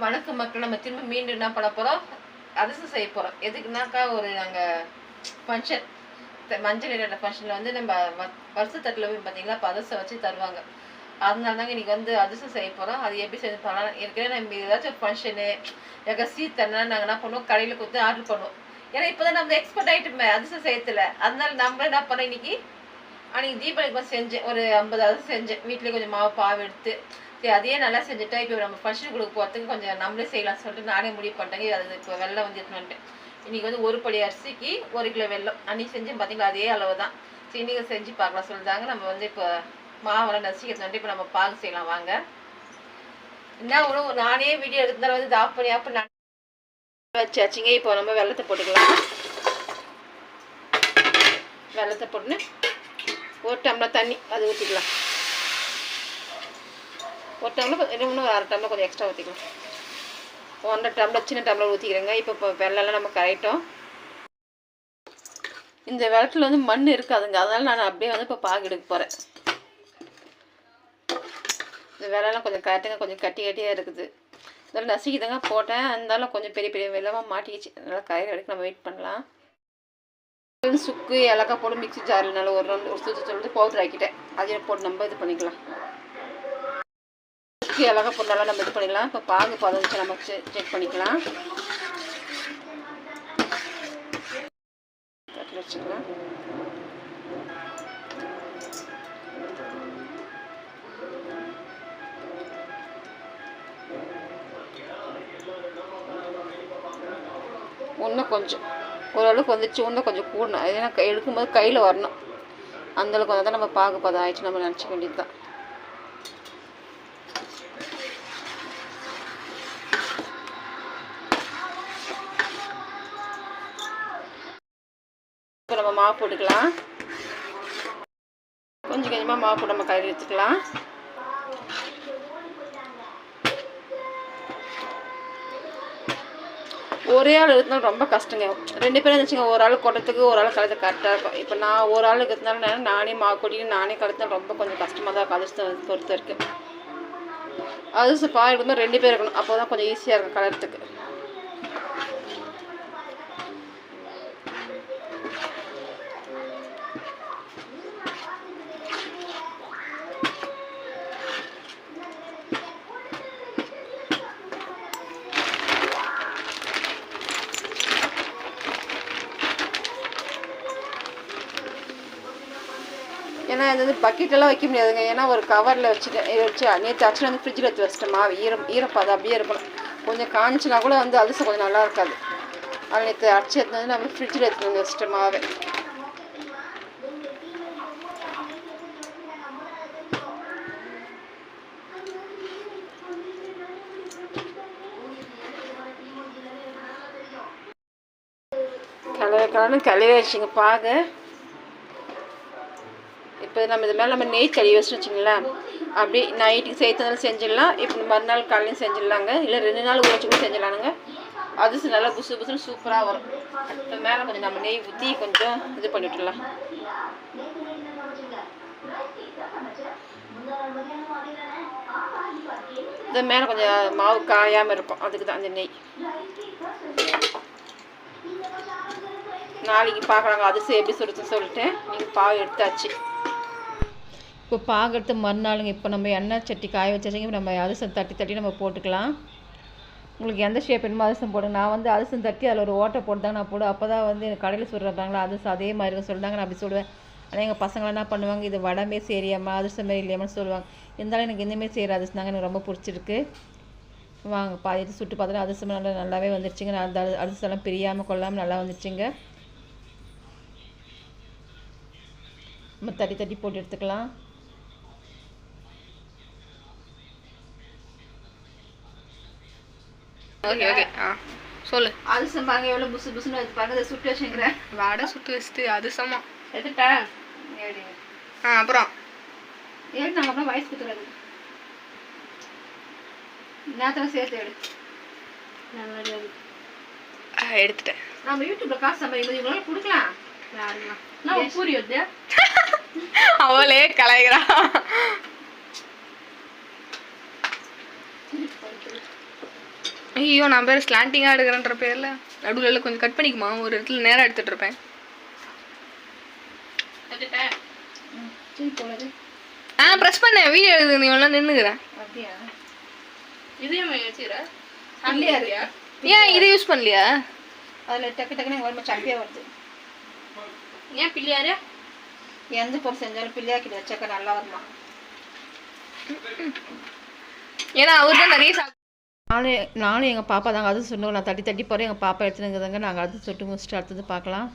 வணக்கம் மக்கள் நம்ம திரும்ப மீண்டும் என்ன பண்ண போகிறோம் அதிர்ஷ்டம் செய்ய போகிறோம் எதுக்குனாக்கா ஒரு நாங்கள் ஃபங்க்ஷன் மஞ்சள் நீராட்ட ஃபங்க்ஷனில் வந்து நம்ம வருஷத்தட்டில் போய் பார்த்தீங்கன்னா பதசம் வச்சு தருவாங்க. அதனால தாங்க இன்னைக்கு வந்து அதிர்ஷ்டம் செய்ய போகிறோம் அது எப்படி செஞ்சு பண்ணலாம் ஏற்கனவே நம்ம ஏதாச்சும் ஃபங்க்ஷனு எங்கள் சீத்தனா நாங்கள் என்ன பண்ணுவோம்? கடையில் கொடுத்து ஆர்டர் பண்ணுவோம். ஏன்னா இப்போ தான் நம்ம எக்ஸ்பர்ட் ஆகிட்டுமே அதிர்ஷ்டம் செய்யத்தில் அதனால நம்ம என்ன பண்ணோம் இன்னைக்கு? அன்றைக்கி தீபாவளிக்கு வந்து செஞ்சேன் ஒரு ஐம்பதாவது செஞ்சேன் வீட்டிலே கொஞ்சம் மாவு பாவு எடுத்து சரி அதையே நல்லா செஞ்சுட்டா இப்போ நம்ம ஃபங்க்ஷன் கொடுக்க போகிறதுக்கு கொஞ்சம் நம்மளே செய்யலாம்னு சொல்லிட்டு நானே முடிவு பண்ணிட்டேங்க அது இப்போ வெள்ளம் வந்து எடுத்துன்னு வந்து ஒரு படி அரிசிக்கு ஒரு கிலோ வெள்ளம். அன்னைக்கு செஞ்சேன் பார்த்தீங்களா அதே அளவு தான் சரி இன்னைக்கு செஞ்சு பார்க்கலாம் சொல்லிட்டாங்க. நம்ம வந்து இப்போ மாவெல்லாம் நசிக்கிறது இப்போ நம்ம பாகு செய்யலாம். வாங்க. என்ன ஒன்று நானே வீடியோ எடுக்கிறதால வந்து ஆஃப் பண்ணி ஆஃப் பண்ணி வச்சாச்சுங்க. இப்போ நம்ம வெள்ளத்தை போட்டுக்கலாம். வெள்ளத்தை போட்டுன்னு ஒரு டம்ளர் தண்ணி அது ஊற்றிக்கலாம் ஒரு டம்ளர் இன்னும் அரை டம்ளர் கொஞ்சம் எக்ஸ்ட்ரா ஊற்றிக்கலாம் ஒன்றரை டம்ளர் சின்ன டம்ளர் ஊற்றிக்கிறேங்க இப்போ இப்போ வெள்ளம்லாம் நம்ம கரையிட்டோம். இந்த விளக்கில் வந்து மண் இருக்காதுங்க. அதனால் நான் அப்படியே வந்து இப்போ பாகு எடுக்க போகிறேன் இந்த வெள்ளம்லாம் கொஞ்சம் கரெக்டுங்க கொஞ்சம் கட்டி கட்டியாக இருக்குது. இதெல்லாம் நசுக்கிதாங்க. போட்டேன். இருந்தாலும் கொஞ்சம் பெரிய பெரிய வெள்ளமாக மாட்டிக்கிச்சு. அதனால் கயிறு வரைக்கும் நம்ம வெயிட் பண்ணலாம். சுக்கு ஏலக்காய் போட்டு மிக்ஸி ஜாரில் நல்லா ஒரு ரெண்டு ஒரு சுற்றி சொல்லிட்டு பவுட்ரு ஆக்கிட்டேன். அதையும் போட்டு நம்ம இது பண்ணிக்கலாம். சுக்கு ஏலக்காய் போட்டு நல்லா நம்ம இது பண்ணிக்கலாம். இப்போ பாகு பதவிச்சு நம்ம செக் பண்ணிக்கலாம். வச்சுக்கலாம். இன்னும் கொஞ்சம். ஓரளவுக்கு வந்துச்சு இன்னும் கொஞ்சம் கூடணும் ஏன்னா கை எடுக்கும்போது கையில் வரணும். அந்தளவுக்கு வந்தால் தான் நம்ம பார்க்க பதம். ஆயிடுச்சு நம்ம நினச்சிக்க வேண்டியது தான். இப்போ நம்ம மாவு போட்டுக்கலாம். கொஞ்சம் கொஞ்சமாக மாவு போட்டு நம்ம கையில் எடுத்துக்கலாம். ஒரே ஆள் இருந்தாலும் ரொம்ப கஷ்டங்க. ரெண்டு பேரும் இருந்துச்சுங்க ஒரு ஆள் கொட்டத்துக்கு ஒரு ஆள் கலத்து கரெக்டாக இருக்கும். இப்போ நான் ஒரு ஆள் இருக்கிறதுனால நானே மா கொட்டிட்டு நானே கலத்தினா ரொம்ப கொஞ்சம் கஷ்டமாக தான் இருக்கும். அதிர்ஷ்டம் பொறுத்த வரைக்கும். அதிர்ஷ்டம் பால் இருக்கும்போது ரெண்டு பேர் இருக்கணும். அப்போ தான் கொஞ்சம் ஈஸியாக இருக்கும் கலர்றதுக்கு ஏன்னா இது வந்து பக்கெட்டெல்லாம் வைக்க முடியாதுங்க. ஏன்னா ஒரு கவரில் வச்சுட்டு வச்சு நேற்று ஆக்சுவலாக வந்து ஃப்ரிட்ஜில் எடுத்து வச்சிட்டேன். மாவு ஈரம் ஈரப்பாது அப்படியே இருக்கணும். கொஞ்சம் காஞ்சினா கூட வந்து அதிசம் கொஞ்சம் நல்லா இருக்காது. அதில் நேற்று அடிச்சு எடுத்து வந்து நம்ம ஃப்ரிட்ஜில் எடுத்து வந்து வச்சிட்டேன் மாவை. கலவை கலன்னு கலவை வச்சுங்க. பாக இப்போ நம்ம இது மேலே நம்ம நெய் கழுவி வச்சு வச்சுங்களேன் அப்படி நைட்டுக்கு சேர்த்தனாலும் செஞ்சிடலாம். இப்போ மறுநாள் காலையும் செஞ்சிடலாங்க. இல்லை ரெண்டு நாள் ஊற வச்சு கூட செஞ்சிடலானுங்க. அது நல்லா புசு புசுன்னு சூப்பராக வரும். இப்போ மேலே கொஞ்சம் நம்ம நெய் ஊற்றி கொஞ்சம் இது பண்ணிவிட்டுலாம் இது மேலே கொஞ்சம் மாவு காயாமல் இருக்கும். அதுக்கு தான் அந்த நெய். நாளைக்கு பார்க்குறாங்க அது எப்படி சுருத்துன்னு சொல்லிட்டு. நீங்கள் பாவு எடுத்தாச்சு. இப்போ பாகு மறுநாளுங்க இப்போ நம்ம எண்ணெய் சட்டி காய வச்சாச்சுங்க நம்ம அரிசம் தட்டி தட்டி நம்ம போட்டுக்கலாம். உங்களுக்கு எந்த ஷேப் வேணுமோ அரிசம் போடுங்க. நான் வந்து அரிசம் தட்டி அதில் ஒரு ஓட்டை போட்டு தான் நான் போடுவேன். அப்போ தான் வந்து எனக்கு கடையில் சுடுறாங்களா அரிசம் அதே மாதிரி இருக்கும் சொல்லிட்டாங்க நான் அப்படி சொல்லுவேன் ஆனால் எங்கள் பசங்களாம் என்ன பண்ணுவாங்க இது வடமே சரியாம்மா அதிர்ஷ்டம் மாரி இல்லையாம்னு சொல்லுவாங்க. இருந்தாலும் எனக்கு இந்தமாரி செய்கிற அதிர்ஷ்டம் தாங்க எனக்கு ரொம்ப பிடிச்சிருக்கு. வாங்க பா இது சுட்டு பார்த்தா அதிர்ஷ்டம் நல்லா நல்லாவே வந்துருச்சுங்க. நான் அந்த அதிர்ஷ்டம்லாம் பிரியாமல் கொள்ளாமல் நல்லா வந்துருச்சுங்க. நம்ம தட்டி தட்டி போட்டு எடுத்துக்கலாம். Okay okay. ஆ சொல்லு. அதிர்ஷ்டம் பாருங்க எவ்வளோ புசு புசுன்னு வந்து பாருங்க சுட்டு வச்சுக்கிறேன். வடை சுட்டு வச்சுட்டு அது சமா எடுத்துட்டா ஆ அப்புறம். ஏடு நாங்கள் அப்புறம் வயசு குத்துறது. நேரத்தில் சேர்த்து எடு. எடுத்துட்டேன். நம்ம யூடியூப்ல காசு சம்பாதிக்கும் இவங்களால கொடுக்கலாம். நான் பூரி வந்து அவளே கலாய்கிறா ஐயோ நான் பேர் ஸ்லாண்டிங்காக எடுக்கிறேன்ற பேரில். நடுவில் கொஞ்சம் கட் பண்ணிக்குமா? ஒரு இடத்துல நேராக எடுத்துட்டு இருப்பேன். ஆ ப்ரெஸ் பண்ணேன் வீடியோ எடுத்து நீ எல்லாம் நின்றுக்கிறேன் ஏன் இதை யூஸ் பண்ணலையா? அதில் டக்கு டக்குன்னு உடம்பு சப்பியாக வருது. ஏன் பிள்ளையாரு? எந்த பொருள் செஞ்சாலும் பிள்ளையாக்கிட்டு வச்சாக்க நல்லா வருமா? ஏன்னா அவர் தான் நிறைய நானும் நானும் எங்கள் பாப்பா தாங்க அதுவும் சொன்னோம் நான் தட்டி தட்டி போகிறேன் எங்கள் பாப்பா எடுத்துனுங்கிறதாங்க நாங்கள் அடுத்து சொட்டு முடிச்சுட்டு அடுத்தது பார்க்கலாம்